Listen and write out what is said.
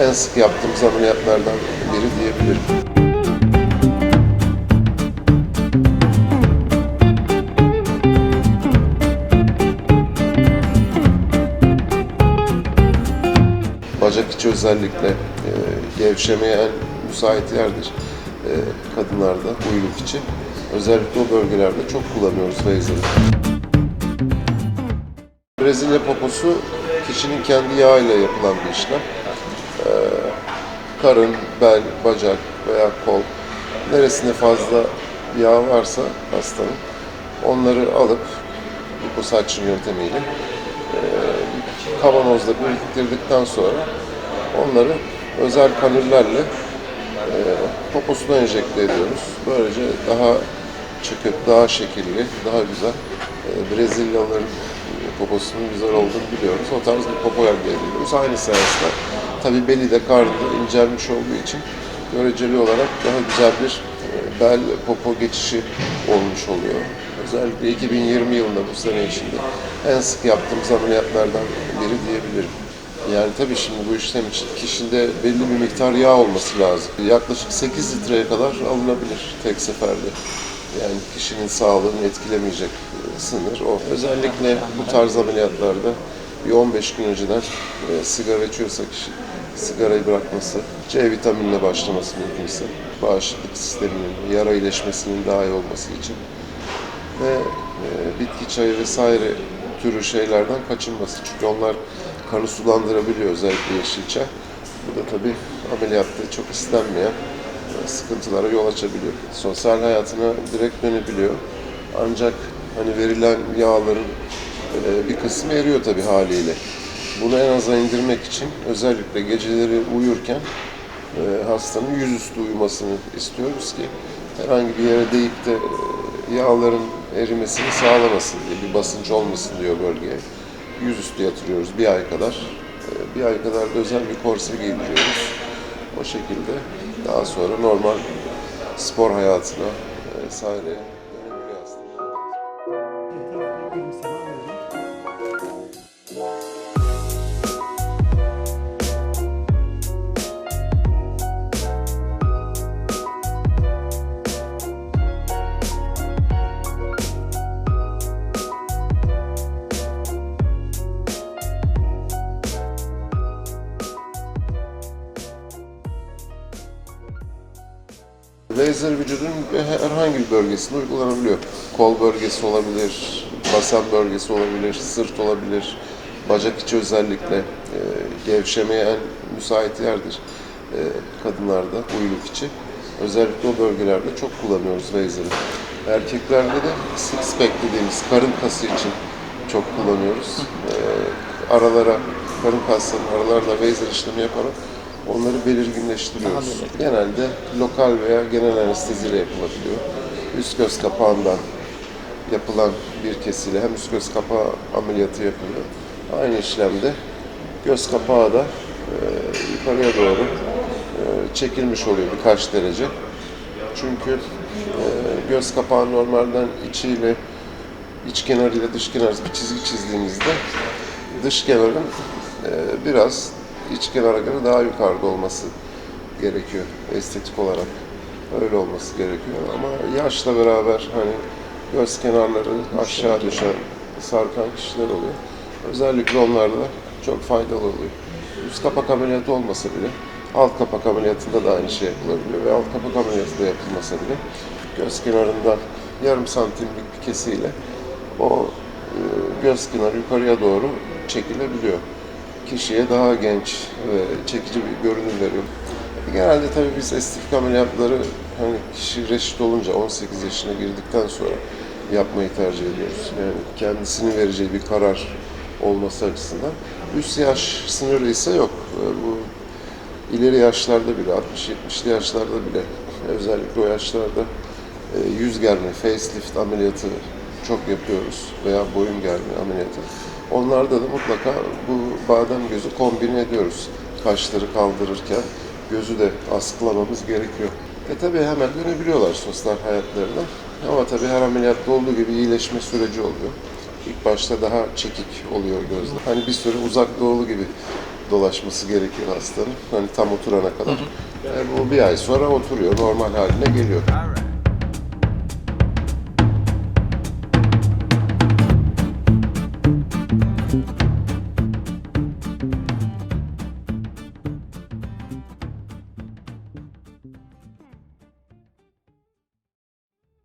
en sık yaptığımız ameliyatlardan biri diyebilirim. Bacak içi özellikle e, gevşemeye en müsait yerdir e, kadınlarda uyluk için. Özellikle o bölgelerde çok kullanıyoruz Razor'ı. Brezilya poposu kişinin kendi yağıyla yapılan bir işlem. Ee, karın, bel, bacak veya kol neresinde fazla yağ varsa hastanın onları alıp liposuction yöntemiyle e, kavanozda biriktirdikten sonra onları özel kanüllerle e, poposuna enjekte ediyoruz. Böylece daha çıkık, daha şekilli, daha güzel. E, Brezilyalıların poposunun güzel olduğunu biliyoruz. O tarz bir popo elde ediyoruz. Aynı seansta tabi beli de karnı incelmiş olduğu için göreceli olarak daha güzel bir e, bel popo geçişi olmuş oluyor. Özellikle 2020 yılında bu sene içinde en sık yaptığımız ameliyatlardan biri diyebilirim. Yani tabii şimdi bu işlem için kişide belli bir miktar yağ olması lazım. Yaklaşık 8 litreye kadar alınabilir tek seferde. Yani kişinin sağlığını etkilemeyecek e, sınır o. Özellikle bu tarz ameliyatlarda bir 15 gün önceden e, sigara içiyorsa kişi sigarayı bırakması, C vitaminine başlaması mümkünse, bağışıklık sisteminin, yara iyileşmesinin daha iyi olması için ve e, bitki çayı vesaire türü şeylerden kaçınması. Çünkü onlar kanı sulandırabiliyor özellikle yeşil çay. Bu da tabii ameliyatta çok istenmeyen e, sıkıntılara yol açabiliyor. Sosyal hayatına direkt dönebiliyor. Ancak hani verilen yağların bir kısmı eriyor tabii haliyle. Bunu en aza indirmek için özellikle geceleri uyurken e, hastanın yüzüstü uyumasını istiyoruz ki herhangi bir yere değip de e, yağların erimesini sağlamasın diye, bir basıncı olmasın diyor bölgeye. Yüzüstü yatırıyoruz bir ay kadar. E, Bir ay kadar da özel bir korse giydiriyoruz. O şekilde daha sonra normal spor hayatına vesaire dönebiliyor aslında. Laser vücudun herhangi bir bölgesinde uygulanabiliyor. Kol bölgesi olabilir, basen bölgesi olabilir, sırt olabilir, bacak içi özellikle e, gevşemeye en müsait yerdir e, kadınlarda uyluk içi. Özellikle o bölgelerde çok kullanıyoruz laser'ı. Erkeklerde de six pack dediğimiz karın kası için çok kullanıyoruz. E, aralara, karın kaslarının aralarına laser işlemi yaparak onları belirginleştiriyoruz. Genelde lokal veya genel anesteziyle yapılabiliyor. Üst göz kapağından yapılan bir kesiyle hem üst göz kapağı ameliyatı yapılıyor. Aynı işlemde göz kapağı da e, yukarıya doğru e, çekilmiş oluyor birkaç derece. Çünkü e, göz kapağı normalden içiyle iç kenarıyla dış kenar bir çizgi çizdiğimizde dış kenarın e, biraz iç kenara göre daha yukarıda olması gerekiyor estetik olarak. Öyle olması gerekiyor ama yaşla beraber hani göz kenarları aşağı düşen, sarkan kişiler oluyor. Özellikle onlarda çok faydalı oluyor. Üst kapak ameliyatı olmasa bile alt kapak ameliyatında da aynı şey yapılabiliyor ve alt kapak ameliyatı da yapılmasa bile göz kenarından yarım santimlik bir kesiyle o e, göz kenarı yukarıya doğru çekilebiliyor. Kişiye daha genç ve çekici bir görünüm veriyor. Genelde tabii biz estetik ameliyatları hani kişi reşit olunca 18 yaşına girdikten sonra yapmayı tercih ediyoruz. Yani kendisinin vereceği bir karar olması açısından. Üst yaş sınırı ise yok. Ee, Bu ileri yaşlarda bile, 60-70'li yaşlarda bile özellikle o yaşlarda e, yüz germe, facelift ameliyatı çok yapıyoruz veya boyun germe ameliyatı. Onlarda da mutlaka bu badem gözü kombine ediyoruz. Kaşları kaldırırken gözü de askılamamız gerekiyor. E tabi hemen dönebiliyorlar sosyal hayatlarına. Ama tabi her ameliyatta olduğu gibi iyileşme süreci oluyor. İlk başta daha çekik oluyor gözler. Hani bir süre uzak doğulu gibi dolaşması gerekiyor hastanın. Hani tam oturana kadar. Yani bu bir ay sonra oturuyor, normal haline geliyor.